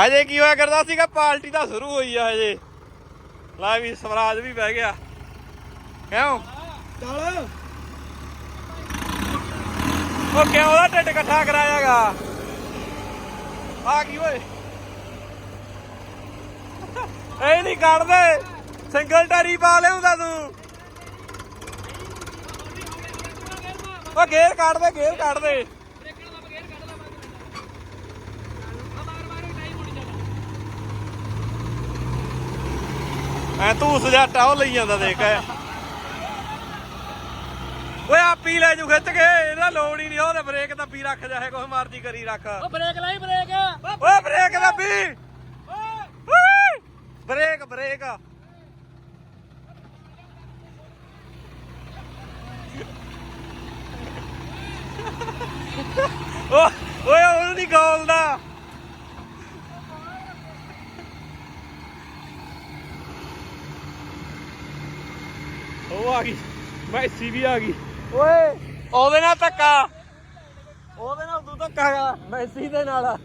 ਹਜੇ ਕੀ ਹੋਇਆ ਕਰਦਾ ਸੀਗਾ? ਪਾਰਟੀ ਤਾਂ ਸ਼ੁਰੂ ਹੋਈ ਆ ਹਜੇ। ਲਾ ਵੀ ਸਵਰਾਜ ਵੀ ਬਹਿ ਗਿਆ। ਕਿਉਂ? ਚੱਲ ਉਹ ਕਿਉਂ ਉਹਦਾ ਢਿੱਡ ਇਕੱਠਾ ਕਰਾਇਆਗਾ? ਆ ਕੀ ਓਏ? ਇਹ ਨਹੀਂ ਕੱਢਦੇ। ਸਿੰਗਲ ਟਰੀ ਪਾ ਲਿਆਉਂਦਾ ਤੂੰ। ਉਹ ਗੇਰ ਕੱਢ ਦੇ, ਗੇਰ ਕੱਢ ਦੇ। ਐ ਤੂੰ ਸਜਾਟਾ ਉਹ ਲਈ ਜਾਂਦਾ ਦੇਖ ਐ। ਓਏ ਆਪੀ ਲੈ ਜੂ ਖਿੱਚ ਕੇ ਇਹਦਾ ਲੋੜ ਹੀ ਨਹੀਂ ਉਹਦੇ ਬ੍ਰੇਕ ਤਾਂ ਵੀ ਰੱਖ ਜਾਏ ਕੁਛ ਮਰਜ਼ੀ ਕਰੀ ਰੱਖ। ਉਹ ਬ੍ਰੇਕ ਲਾਈ ਬ੍ਰੇਕ। ਓਏ ਬ੍ਰੇਕ ਦਾ ਵੀ ਓਏ ਬ੍ਰੇਕ ਬ੍ਰੇਕ। ਓ ਓਏ ਉਹ ਨਹੀਂ ਗੋਲਦਾ ਉਹ ਆ ਗਈ। ਮੈਸੀ ਵੀ ਆ ਗਈ। ਓਏ। ਉਹਦੇ ਨਾਲ ਧੱਕਾ। ਉਹਦੇ ਨਾਲ ਤੂੰ ਧੱਕਾ ਗਾ ਮੈਸੀ ਦੇ ਨਾਲ।